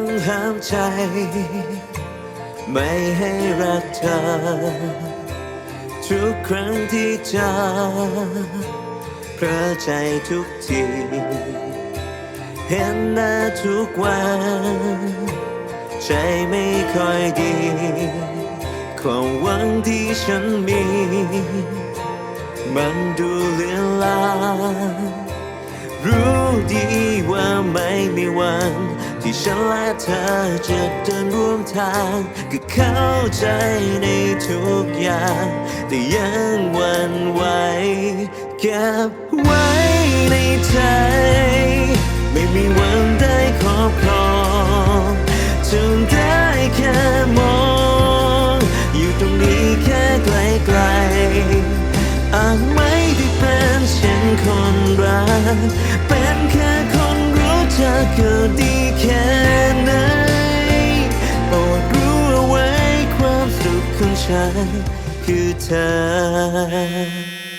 ต้องห้ามใจ ไม่ให้รักเธอ ทุกครั้งที่เจอเพราะใจทุกที เห็นหน้าทุกวัน ใจไม่ค่อยดี ความหวังที่ฉันมี มันดูเลือนลางรู้ดีว่าไม่มีวัน ที่ฉันและเธอจะเดินร่วมทาง ก็เข้าใจในทุกอย่าง แต่ยังหวันไหวเก็บไว้ในใจ ไม่มีวันได้ครอบครองจนได้แค่มอง อยู่ตรงนี้แค่ไกลๆอาจไม่ได้เป็นเช่นคนรัก ก็ดีแค่ไหนโปรดรู้เอาไว้ความสุขของฉันคือเธอ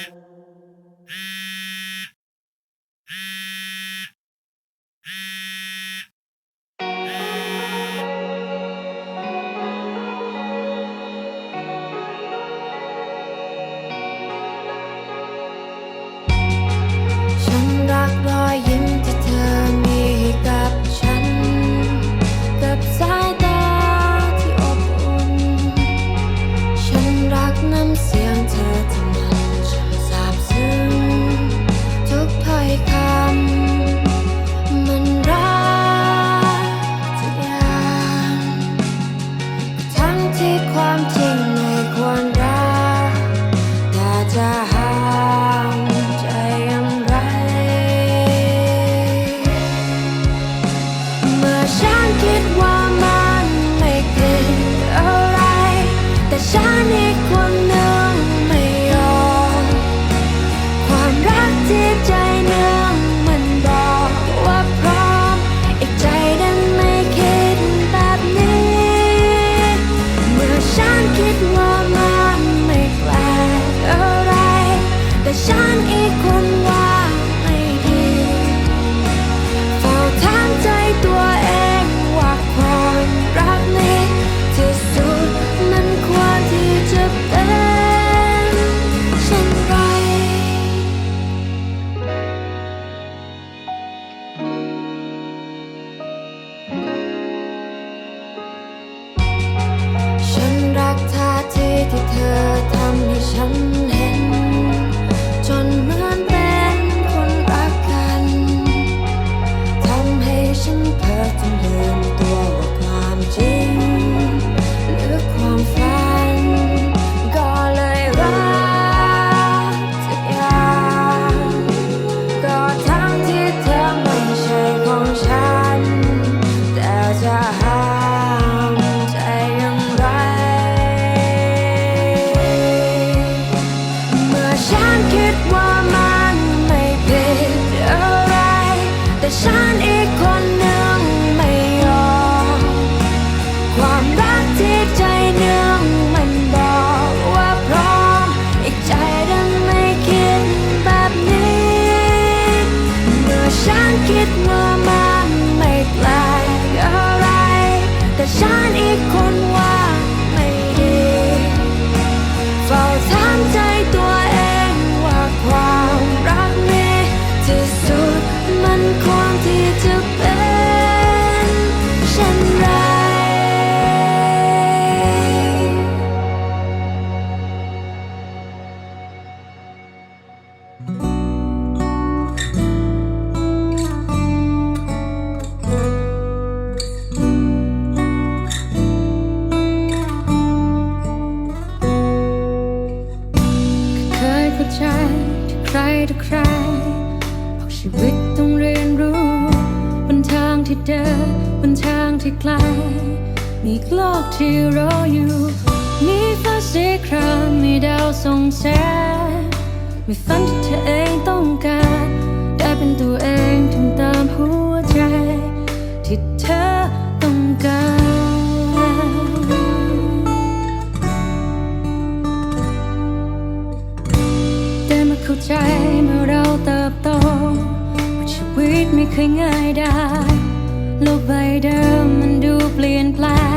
เมีฝันที่เธอเองต้องการ ได้เป็นตัวเองทำตามหัวใจ ที่เธอต้องการแต่มาเข้าใจเมื่อเราเติบโตว่าชีวิตไม่เคยง่ายได้โลกใบเดิมมันดูเปลี่ยนแปลง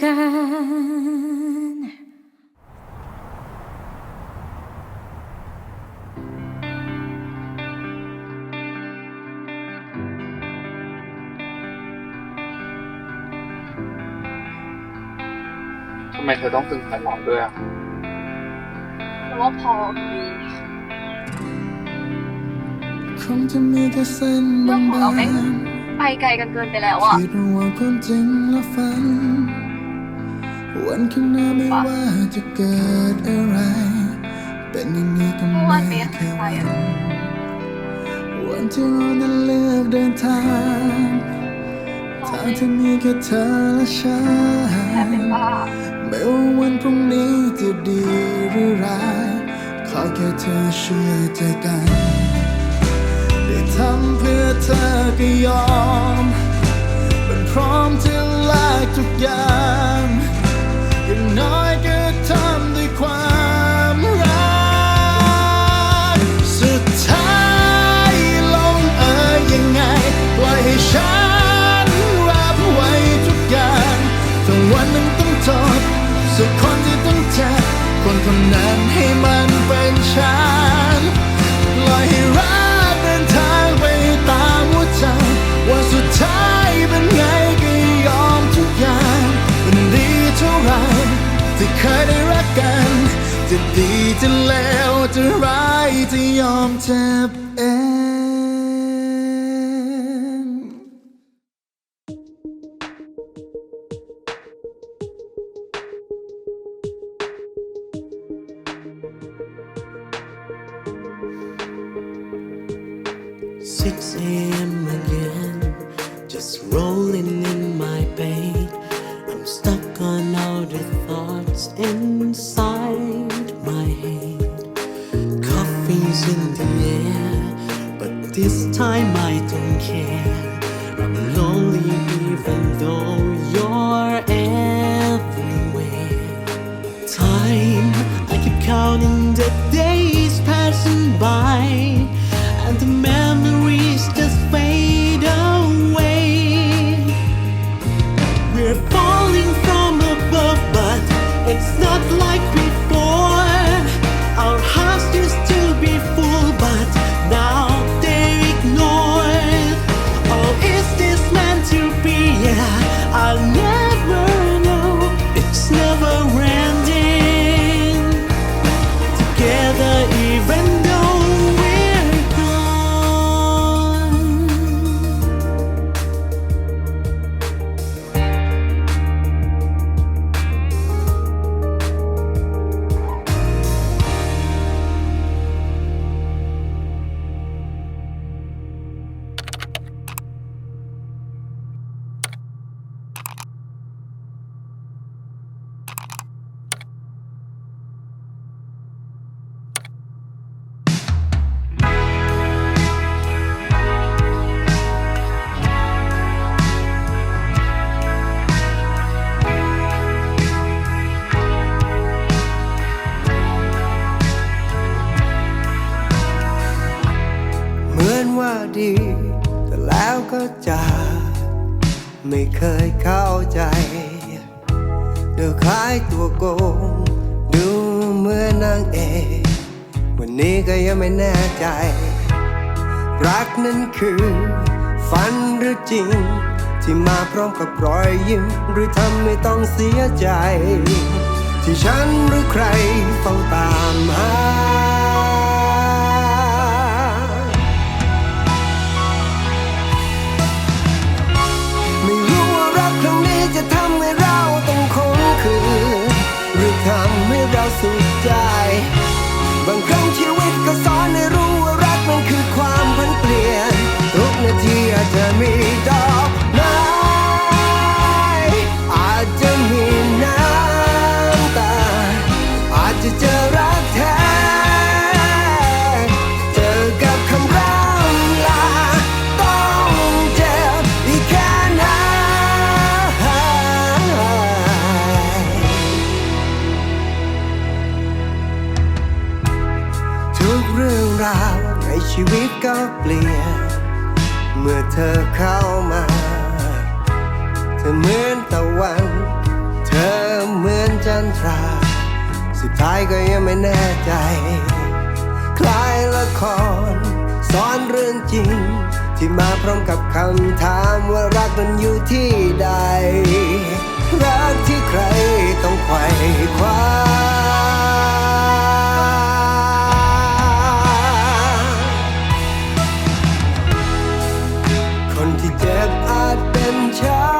การทำไมเธอต้องตึงขนาดนั้นด้วยอะเพราะว่าพอมีคงจะมีแค่เส้นบางเรื่องของเราแม่งๆ ไปไกลกันเกินไปแล้วอะที่ระหว่างความจริงและฝัน วันข้างหน้าไม่ว่าจะเกิดอะไร เป็นอย่างนี้ก็ไม่เมียแค่วันอะวันที่เรานั้นเลือกเดินทางทางที่มีแค่เธอและฉันไม่ว่าวันพรุ่งนี้จะดีหรือร้ายขอแค่เธอเชื่อใจกันได้ทำเพื่อเธอก็ยอมมันพร้อมจะแลกทุกอย่าง อย่ จะเลวจะร้ายจะยอมเจ็บ keep counting the days passing by, ใจ รักนั้นคือ ฝันหรือจริง ที่มาพร้อมกับรอยยิ้ม หรือทำให้ต้องเสียใจ ที่ฉันหรือใครเฝ้าตามหาไม่รู้ว่ารักครั้งนี้จะทำให้เราต้องคงคืนหรือทำให้ Let me semitas. จริง ที่มาพร้อมกับคำถามว่ารักมันอยู่ที่ใด รักที่ใครต้องไขว่คว้าคนที่เจ็บอาจเป็นฉัน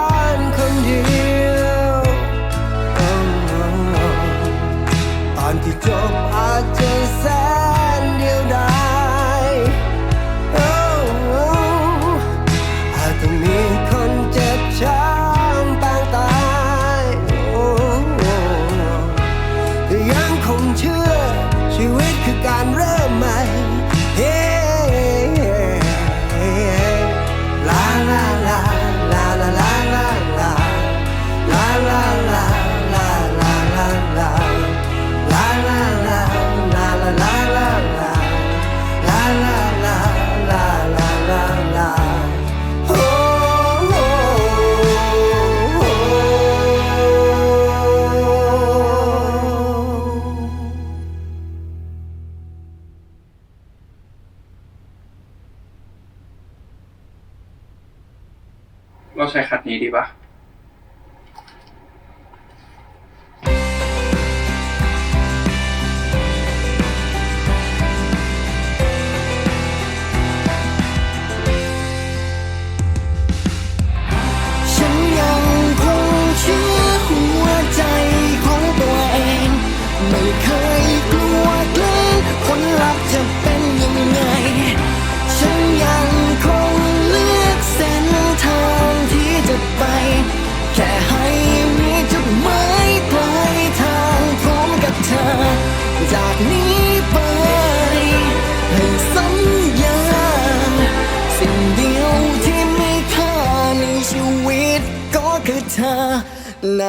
迪丽吧。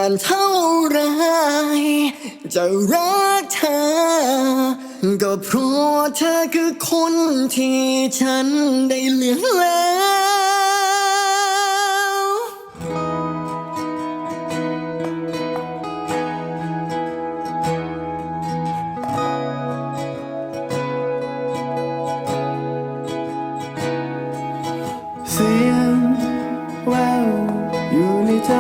านเท่าไร จะรักเธอ ก็เพราะเธอคือคนที่ฉันได้เลือกแล้วเสียงแววอยู่ในใจ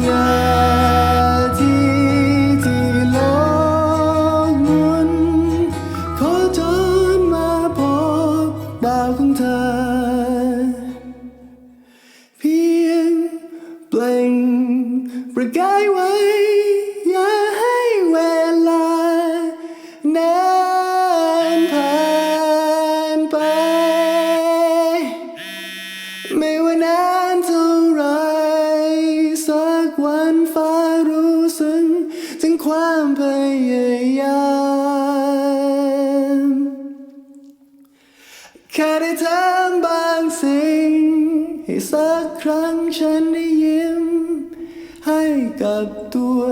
Hallelujah.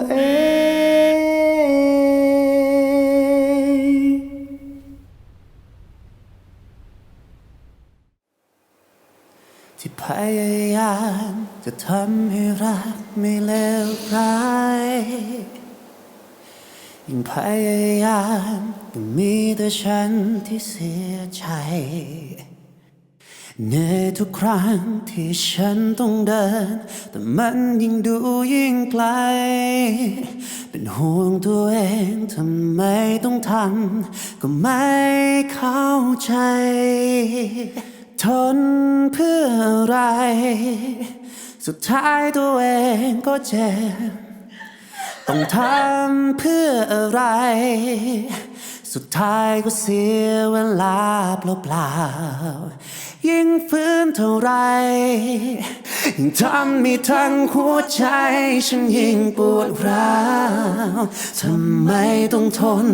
เอที่พยายามจะทำให้รักไม่เลวร้ายยิ่งพยายามยิ่งมีแต่ฉันที่เสียใจ เหนื่อยทุกครั้งที่ฉันต้องเดิน แต่มันยิ่งดูยิ่งไกล เป็นห่วงตัวเองทำไมต้องทำก็ไม่เข้าใจ ทนเพื่ออะไร สุดท้ายตัวเองก็เจ็บ ต้องทำเพื่ออะไร สุดท้ายก็เสียเวลาเปล่าๆ ยิ่งฟื้นเท่าไรยิ่งทำให้ทั้งหัวใจ ฉันยิ่งปวดร้าวทำไมต้องทน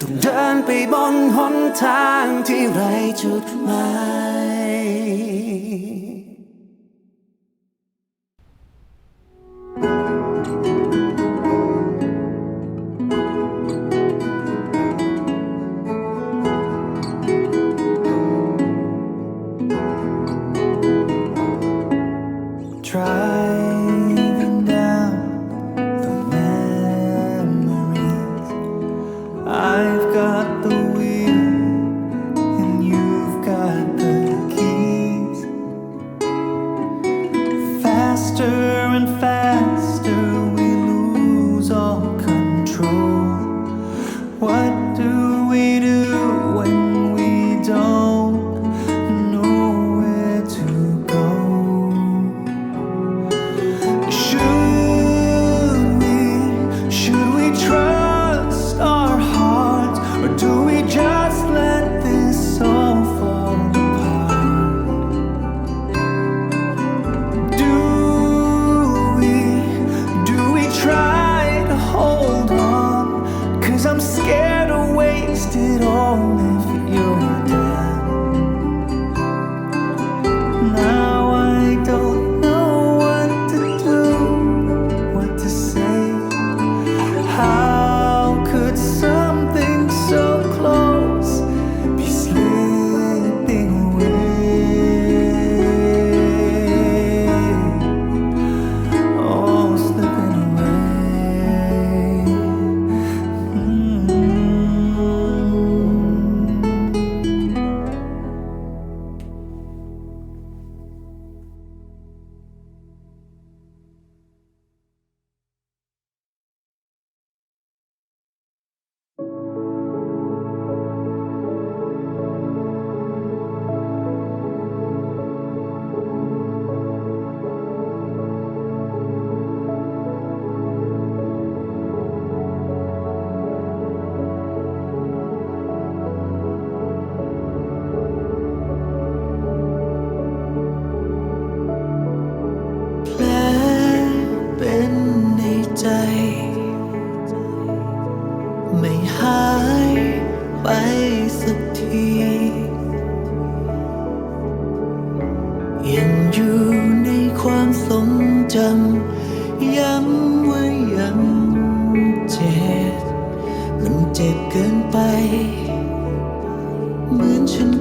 ต้องเดินไปบนหนทางที่ไรจุดหมาย I've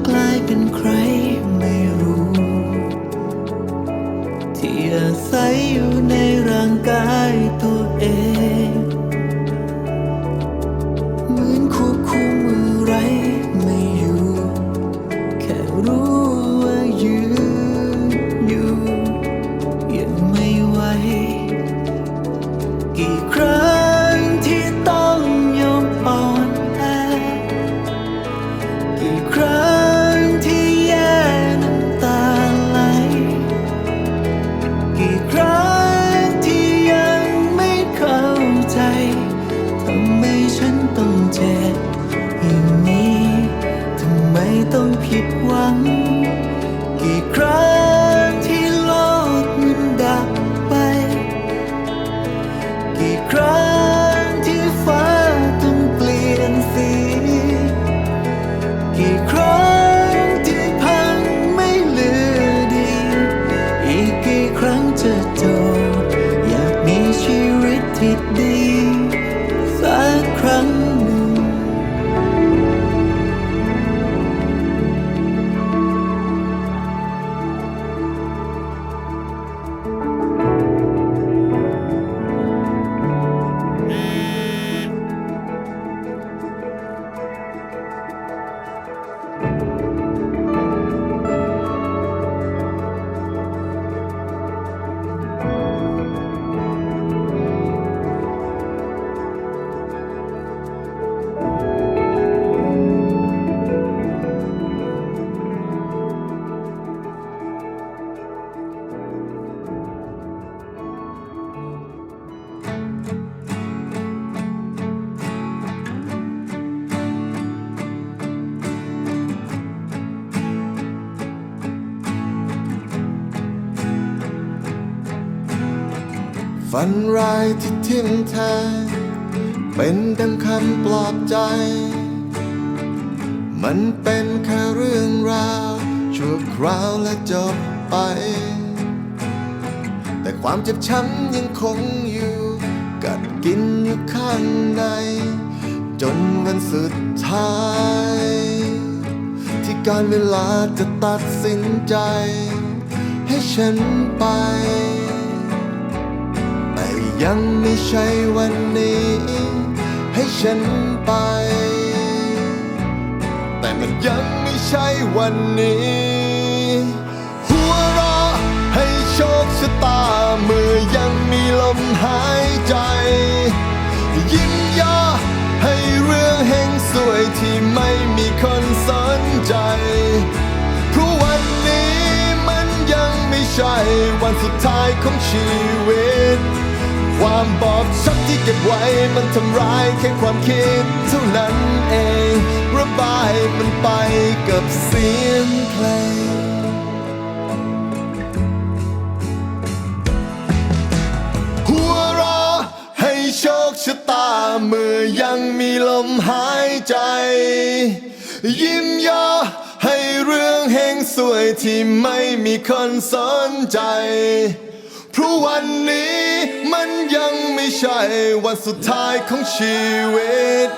กลายเป็นใครไม่รู้ ที่อาศัย ฝันร้ายที่ทิ่มแทงเป็นดังคำปลอบใจ มันเป็นแค่เรื่องราวชั่วคราวและจบไป แต่ความเจ็บช้ำยังคงอยู่ กัดกินอยู่ข้างใน จนวันสุดท้าย ที่การเวลาจะตัดสินใจ ให้ฉันไป ยังไม่ใช่วันนี้ ให้ฉันไป แต่มันยังไม่ใช่วันนี้ หัวเราะให้โชคชะตาเมื่อยังมีลมหายใจ ยิ้มย่อให้เรื่องแห่งสวยที่ไม่มีคนสนใจเพราะวันนี้มันยังไม่ใช่วันสุดท้ายของชีวิต ความบอบช้ำที่เก็บไว้มันทำร้ายแค่ความคิดเท่านั้นเอง ระบายมันไปกับเสียงเพลงหัวเราะให้โชคชะตาเมื่อยังมีลมหายใจ ยิ้มย่อให้เรื่องแห่งสวยที่ไม่มีคนสนใจ เพราะวันนี้มันยังไม่ใช่วันสุดท้ายของชีวิต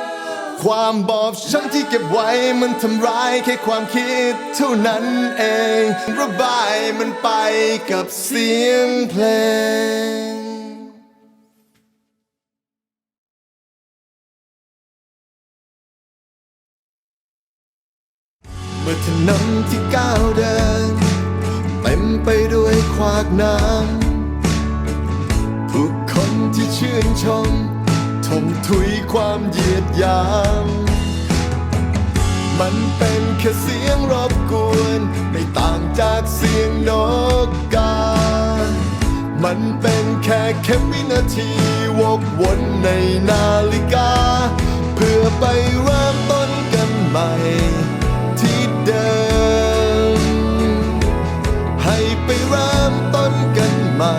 ความบอบช้ำที่เก็บไว้มันทำร้ายแค่ความคิดเท่านั้นเอง ระบายมันไปกับเสียงเพลงเมื่อถนนที่ก้าวเดินเต็มไปด้วยขวากน้ำผู้คนที่ ชื่นชมทมทุยความเหยียดยาม มันเป็นแค่เสียงรบกวน ไม่ต่างจากเสียงนกกา มันเป็นแค่แค่วินาทีวกวนในนาฬิกา เพื่อไปเริ่มต้นกันใหม่ที่เดิม ให้ไปเริ่มต้นกันใหม่